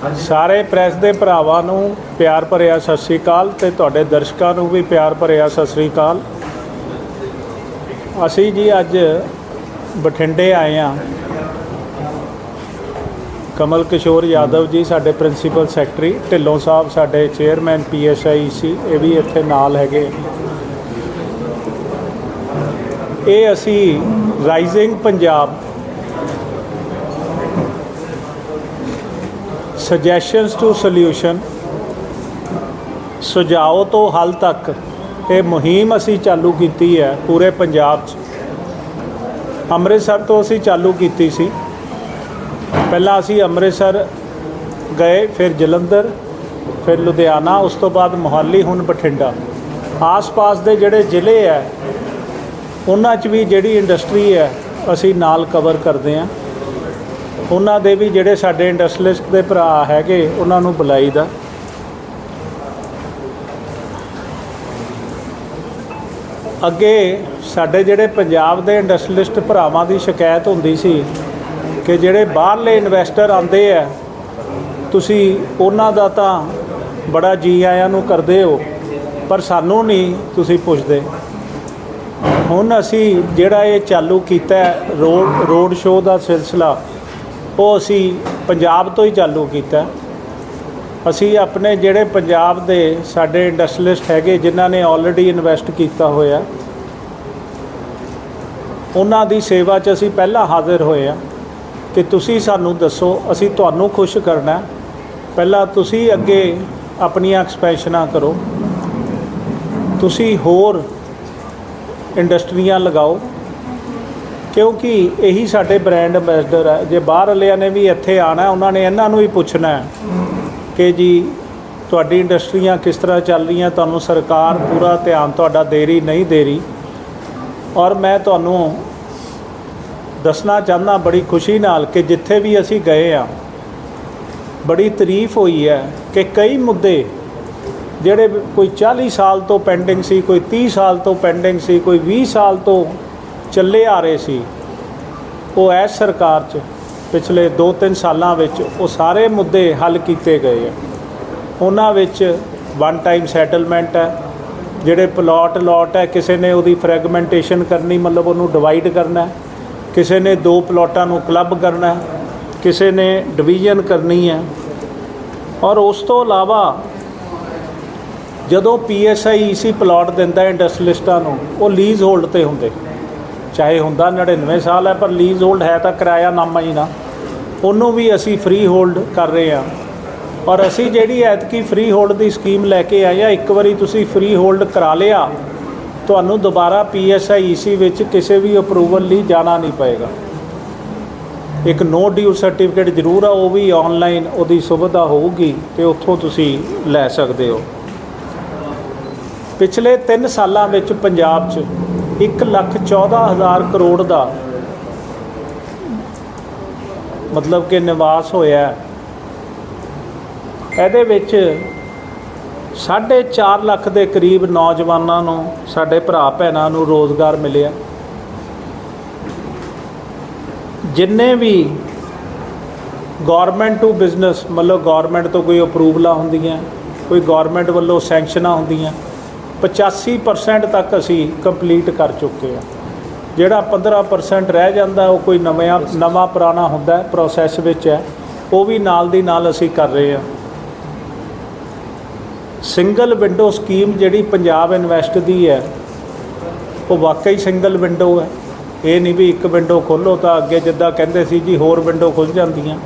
ਸਾਰੇ ਪ੍ਰੈਸ ਦੇ ਭਰਾਵਾਂ ਨੂੰ ਪਿਆਰ ਭਰਿਆ ਸਤਿ ਸ੍ਰੀ ਅਕਾਲ ਤੇ ਤੁਹਾਡੇ ਦਰਸ਼ਕਾਂ ਨੂੰ ਵੀ ਪਿਆਰ ਭਰਿਆ ਸਤਿ ਸ੍ਰੀ ਅਕਾਲ। ਅਸੀਂ ਜੀ ਅੱਜ ਬਠਿੰਡੇ ਆਏ ਆ ਕਮਲ ਕਿਸ਼ੋਰ ਯਾਦਵ ਜੀ ਸਾਡੇ ਪ੍ਰਿੰਸੀਪਲ ਸੈਕਟਰੀ, ਢਿੱਲੋਂ ਸਾਹਿਬ ਸਾਡੇ ਚੇਅਰਮੈਨ ਪੀਐਸਆਈ ਸੀ, ਇਹ ਵੀ ਇੱਥੇ ਨਾਲ ਹੈਗੇ। ਇਹ ਅਸੀਂ rising Punjab suggestions to solution ਸੁਝਾਓ ਤੋਂ ਹੱਲ ਤੱਕ ਇਹ ਮੁਹਿੰਮ ਅਸੀਂ ਚਾਲੂ ਕੀਤੀ ਹੈ ਪੂਰੇ ਪੰਜਾਬ 'ਚ। ਅੰਮ੍ਰਿਤਸਰ ਤੋਂ ਅਸੀਂ ਚਾਲੂ ਕੀਤੀ ਸੀ। ਪਹਿਲਾਂ ਅਸੀਂ ਅੰਮ੍ਰਿਤਸਰ ਗਏ, ਫਿਰ ਜਲੰਧਰ, ਫਿਰ ਲੁਧਿਆਣਾ, ਉਸ ਤੋਂ ਬਾਅਦ ਮੋਹਾਲੀ, ਹੁਣ ਬਠਿੰਡਾ। ਆਸ-ਪਾਸ ਦੇ ਜਿਹੜੇ ਜ਼ਿਲ੍ਹੇ ਹੈ, ਉਹਨਾਂ 'ਚ ਵੀ ਜਿਹੜੀ ਇੰਡਸਟਰੀ ਹੈ, ਅਸੀਂ ਨਾਲ ਕਵਰ ਕਰਦੇ ਹਾਂ। ਉਹਨਾਂ ਦੇ ਵੀ ਜਿਹੜੇ ਸਾਡੇ ਇੰਡਸਟਰੀਲਿਸਟ ਦੇ ਭਰਾ ਹੈਗੇ, ਉਹਨਾਂ ਨੂੰ ਬੁਲਾਈਦਾ ਅੱਗੇ ਸਾਡੇ ਜਿਹੜੇ ਪੰਜਾਬ ਦੇ ਇੰਡਸਟਰੀਲਿਸਟ ਭਰਾਵਾਂ ਦੀ ਸ਼ਿਕਾਇਤ ਹੁੰਦੀ ਸੀ ਕਿ ਜਿਹੜੇ ਬਾਹਰਲੇ ਇਨਵੈਸਟਰ ਆਉਂਦੇ ਆ, ਤੁਸੀਂ ਉਹਨਾਂ ਦਾ ਤਾਂ ਬੜਾ ਜੀ ਆਇਆਂ ਨੂੰ ਕਰਦੇ ਹੋ, ਪਰ ਸਾਨੂੰ ਨਹੀਂ ਤੁਸੀਂ ਪੁੱਛਦੇ। ਹੁਣ ਅਸੀਂ ਜਿਹੜਾ ਇਹ ਚਾਲੂ ਕੀਤਾ ਰੋਡ ਰੋਡ ਸ਼ੋਅ ਦਾ ਸਿਲਸਿਲਾ ਉਹ ਅਸੀਂ ਪੰਜਾਬ ਤੋਂ ਹੀ ਚਾਲੂ ਕੀਤਾ। ਅਸੀਂ ਆਪਣੇ ਜਿਹੜੇ ਪੰਜਾਬ ਦੇ ਸਾਡੇ ਇੰਡਸਟਰੀਲਿਸਟ ਹੈਗੇ ਜਿਨ੍ਹਾਂ ਨੇ ਆਲਰੇਡੀ ਇਨਵੈਸਟ ਕੀਤਾ ਹੋਇਆ, ਉਹਨਾਂ ਦੀ ਸੇਵਾ 'ਚ ਅਸੀਂ ਪਹਿਲਾਂ ਹਾਜ਼ਰ ਹੋਏ ਆ ਕਿ ਤੁਸੀਂ ਸਾਨੂੰ ਦੱਸੋ, ਅਸੀਂ ਤੁਹਾਨੂੰ ਖੁਸ਼ ਕਰਨਾ ਪਹਿਲਾਂ ਤੁਸੀਂ ਅੱਗੇ ਆਪਣੀਆਂ ਐਕਸਪੈਂਸ਼ਨਾਂ ਕਰੋ। ਤੁਸੀਂ ਹੋਰ ਇੰਡਸਟਰੀਆਂ ਲਗਾਓ। ਕਿਉਂਕਿ ਇਹੀ ਸਾਡੇ ਬ੍ਰਾਂਡ ਐਂਬੈਸਡਰ ਹੈ ਜੇ ਬਾਹਰ ਵਾਲਿਆਂ ਨੇ ਵੀ ਇੱਥੇ ਆਣਾ ਉਹਨਾਂ ਨੇ ਇਹਨਾਂ ਨੂੰ ਹੀ ਪੁੱਛਣਾ ਕਿ ਜੀ, ਤੁਹਾਡੀ ਇੰਡਸਟਰੀਆਂ ਕਿਸ ਤਰ੍ਹਾਂ ਚੱਲ ਰਹੀਆਂ, ਤੁਹਾਨੂੰ ਸਰਕਾਰ ਪੂਰਾ ਧਿਆਨ ਤੁਹਾਡਾ ਦੇ ਰਹੀ, ਨਹੀਂ ਦੇ ਰਹੀ। ਔਰ ਮੈਂ ਤੁਹਾਨੂੰ ਦੱਸਣਾ ਚਾਹੁੰਦਾ, ਬੜੀ ਖੁਸ਼ੀ ਨਾਲ ਕਿ ਜਿੱਥੇ ਵੀ ਅਸੀਂ ਗਏ ਆ, ਬੜੀ ਤਾਰੀਫ ਹੋਈ ਹੈ ਕਿ ਕਈ ਮੁੱਦੇ ਜਿਹੜੇ ਕੋਈ 40 ਸਾਲ ਤੋਂ ਪੈਂਡਿੰਗ ਸੀ, ਕੋਈ 30 ਸਾਲ ਤੋਂ ਪੈਂਡਿੰਗ ਸੀ, ਕੋਈ 20 ਸਾਲ ਤੋਂ ਚੱਲੇ ਆ ਰਹੇ ਸੀ। ਉਹ ਐਸ ਸਰਕਾਰ 'ਚ ਪਿਛਲੇ 2-3 ਸਾਲਾਂ ਵਿੱਚ ਉਹ ਸਾਰੇ ਮੁੱਦੇ ਹੱਲ ਕੀਤੇ ਗਏ ਆ। ਉਹਨਾਂ ਵਿੱਚ ਵਨ ਟਾਈਮ ਸੈਟਲਮੈਂਟ ਹੈ, ਜਿਹੜੇ ਪਲਾਟ ਲੋਟ ਹੈ, ਕਿਸੇ ਨੇ ਉਹਦੀ ਫਰੈਗਮੈਂਟੇਸ਼ਨ ਕਰਨੀ, ਮਤਲਬ ਉਹਨੂੰ ਡਿਵਾਈਡ ਕਰਨਾ ਕਿਸੇ ਨੇ ਦੋ ਪਲਾਟਾਂ ਨੂੰ ਕਲੱਬ ਕਰਨਾ ਕਿਸੇ ਨੇ ਡਿਵੀਜ਼ਨ ਕਰਨੀ ਹੈ। ਔਰ ਉਸ ਤੋਂ ਇਲਾਵਾ ਜਦੋਂ ਪੀਐਸਆਈ ਈਸੀ ਪਲਾਟ ਦਿੰਦਾ ਇੰਡਸਟਰੀਲਿਸਟਾਂ ਨੂੰ, ਉਹ ਲੀਜ਼ ਹੋਲਡ ਤੇ ਹੁੰਦੇ। ਚਾਹੇ ਹੁੰਦਾ 99 ਸਾਲ ਹੈ, ਪਰ ਲੀਜ਼ ਹੋਲਡ ਹੈ ਤਾਂ ਕਿਰਾਇਆ ਨਾਮਾ ਹੀ ਨਾ। ਉਹਨੂੰ ਵੀ ਅਸੀਂ ਫ੍ਰੀ ਹੋਲਡ ਕਰ ਰਹੇ ਹਾਂ। ਔਰ ਅਸੀਂ ਜਿਹੜੀ ਐਤਕੀ ਫ੍ਰੀ ਹੋਲਡ ਦੀ ਸਕੀਮ ਲੈ ਕੇ ਆਏ ਆ ਇੱਕ ਵਾਰੀ ਤੁਸੀਂ ਫ੍ਰੀ ਹੋਲਡ ਕਰਾ ਲਿਆ, ਤੁਹਾਨੂੰ ਦੁਬਾਰਾ ਪੀਐਸਆਈ ਈਸੀ ਵਿੱਚ ਕਿਸੇ ਵੀ ਅਪਰੂਵਲ ਲਈ ਜਾਣਾ ਨਹੀਂ ਪਏਗਾ। ਇੱਕ ਨੋ ਡਿਊ ਸਰਟੀਫਿਕੇਟ ਜ਼ਰੂਰ ਆ, ਉਹ ਵੀ ਆਨਲਾਈਨ ਉਹਦੀ ਸੁਵਿਧਾ ਹੋਊਗੀ ਤੇ ਉੱਥੋਂ ਤੁਸੀਂ ਲੈ ਸਕਦੇ ਹੋ। ਪਿਛਲੇ 3 ਸਾਲਾਂ ਵਿੱਚ ਪੰਜਾਬ 'ਚ 1 ਲੱਖ 14 ਹਜ਼ਾਰ ਕਰੋੜ ਦਾ ਮਤਲਬ ਕਿ ਨਿਵਾਸ ਹੋਇਆ ਇਹਦੇ ਵਿੱਚ 4.5 ਲੱਖ ਦੇ ਕਰੀਬ ਨੌਜਵਾਨਾਂ ਨੂੰ, ਸਾਡੇ ਭਰਾ ਭੈਣਾਂ ਨੂੰ ਰੋਜ਼ਗਾਰ ਮਿਲਿਆ ਜਿੰਨੇ ਵੀ ਗਵਰਨਮੈਂਟ ਟੂ ਬਿਜ਼ਨਸ, ਮਤਲਬ ਗਵਰਨਮੈਂਟ ਤੋਂ ਕੋਈ ਅਪਰੂਵਲਾਂ ਹੁੰਦੀਆਂ, ਕੋਈ ਗਵਰਨਮੈਂਟ ਵੱਲੋਂ ਸੈਂਕਸ਼ਨਾਂ ਹੁੰਦੀਆਂ 85% ਤੱਕ ਅਸੀਂ ਕੰਪਲੀਟ ਕਰ ਚੁੱਕੇ ਆ ਜਿਹੜਾ 15% ਰਹਿ ਜਾਂਦਾ, ਉਹ ਕੋਈ ਨਵਾਂ ਨਵਾਂ ਪੁਰਾਣਾ ਹੁੰਦਾ ਪ੍ਰੋਸੈਸ ਵਿੱਚ ਹੈ। ਉਹ ਵੀ ਨਾਲ ਦੀ ਨਾਲ ਅਸੀਂ ਕਰ ਰਹੇ ਆ ਸਿੰਗਲ ਵਿੰਡੋ ਸਕੀਮ ਜਿਹੜੀ ਪੰਜਾਬ ਇਨਵੈਸਟ ਦੀ ਹੈ, ਉਹ ਵਾਕਈ ਸਿੰਗਲ ਵਿੰਡੋ ਹੈ। ਇਹ ਨਹੀਂ ਵੀ ਇੱਕ ਵਿੰਡੋ ਖੋਲੋ ਤਾਂ ਅੱਗੇ ਜਿੱਦਾਂ ਕਹਿੰਦੇ ਸੀ ਜੀ, ਹੋਰ ਵਿੰਡੋ ਖੁੱਲ ਜਾਂਦੀਆਂ।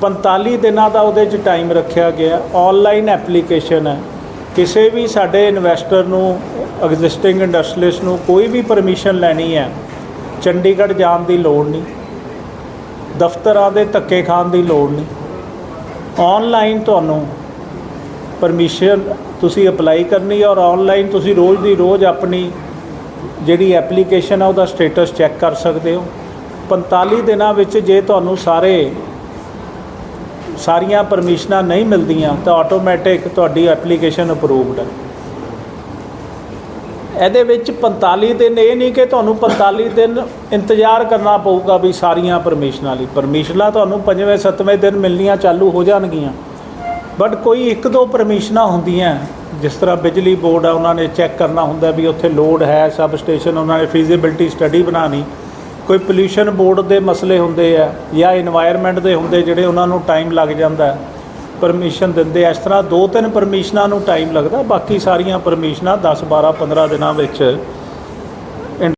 45 ਦਿਨਾਂ ਦਾ ਉਹਦੇ 'ਚ ਟਾਈਮ ਰੱਖਿਆ ਗਿਆ। ਆਨਲਾਈਨ ਐਪਲੀਕੇਸ਼ਨ ਹੈ। ਕਿਸੇ ਵੀ ਸਾਡੇ ਇਨਵੈਸਟਰ ਨੂੰ ਐਗਜ਼ਿਸਟਿੰਗ ਇੰਡਸਟਰੀਲਿਸਟ ਨੂੰ ਕੋਈ ਵੀ ਪਰਮਿਸ਼ਨ ਲੈਣੀ ਹੈ, ਚੰਡੀਗੜ੍ਹ ਜਾਣ ਦੀ ਲੋੜ ਨਹੀਂ, ਦਫ਼ਤਰਾਂ ਦੇ ਧੱਕੇ ਖਾਣ ਦੀ ਲੋੜ ਨਹੀਂ ਆਨਲਾਈਨ ਤੁਹਾਨੂੰ ਪਰਮਿਸ਼ਨ ਤੁਸੀਂ ਅਪਲਾਈ ਕਰਨੀ ਔਰ ਆਨਲਾਈਨ ਤੁਸੀਂ ਰੋਜ਼ ਦੀ ਰੋਜ਼ ਆਪਣੀ ਜਿਹੜੀ ਐਪਲੀਕੇਸ਼ਨ ਆ ਉਹਦਾ ਸਟੇਟਸ ਚੈੱਕ ਕਰ ਸਕਦੇ ਹੋ। 45 ਦਿਨਾਂ ਵਿੱਚ ਜੇ ਤੁਹਾਨੂੰ ਸਾਰੇ ਸਾਰੀਆਂ ਪਰਮਿਸ਼ਨਾਂ ਨਹੀਂ ਮਿਲਦੀਆਂ ਤਾਂ ਆਟੋਮੈਟਿਕ ਤੁਹਾਡੀ ਐਪਲੀਕੇਸ਼ਨ ਅਪਰੂਵਡ ਹੈ। ਇਹਦੇ ਵਿੱਚ 45 ਦਿਨ ਇਹ ਨਹੀਂ ਕਿ ਤੁਹਾਨੂੰ 45 ਦਿਨ ਇੰਤਜ਼ਾਰ ਕਰਨਾ ਪਊਗਾ ਵੀ ਸਾਰੀਆਂ ਪਰਮਿਸ਼ਨਾਂ ਲਈ। ਪਰਮਿਸ਼ਨਾਂ ਤੁਹਾਨੂੰ ਪੰਜਵੇਂ, ਸੱਤਵੇਂ ਦਿਨ ਮਿਲਣੀਆਂ ਚਾਲੂ ਹੋ ਜਾਣਗੀਆਂ। ਬਟ ਕੋਈ ਇੱਕ ਦੋ ਪਰਮਿਸ਼ਨਾਂ ਹੁੰਦੀਆਂ, ਜਿਸ ਤਰ੍ਹਾਂ ਬਿਜਲੀ ਬੋਰਡ ਆ, ਉਹਨਾਂ ਨੇ ਚੈੱਕ ਕਰਨਾ ਹੁੰਦਾ ਵੀ ਉੱਥੇ ਲੋਡ ਹੈ ਸਬ ਸਟੇਸ਼ਨ ਉਹਨਾਂ ਨੇ ਫੀਜ਼ੀਬਿਲਟੀ ਸਟੱਡੀ ਬਣਾਉਣੀ। ਕੋਈ ਪੋਲੂਸ਼ਨ ਬੋਰਡ ਦੇ ਮਸਲੇ ਹੁੰਦੇ ਆ ਜਾਂ এনवायरमेंट ਦੇ ਹੁੰਦੇ ਜਿਹੜੇ ਉਹਨਾਂ ਨੂੰ ਟਾਈਮ ਲੱਗ ਜਾਂਦਾ ਪਰਮਿਸ਼ਨ ਦਿੰਦੇ ਇਸ ਤਰ੍ਹਾਂ ਦੋ ਤਿੰਨ ਪਰਮਿਸ਼ਨਾਂ ਨੂੰ ਟਾਈਮ ਲੱਗਦਾ, ਬਾਕੀ ਸਾਰੀਆਂ ਪਰਮਿਸ਼ਨਾਂ 10 12 15 ਦਿਨਾਂ ਵਿੱਚ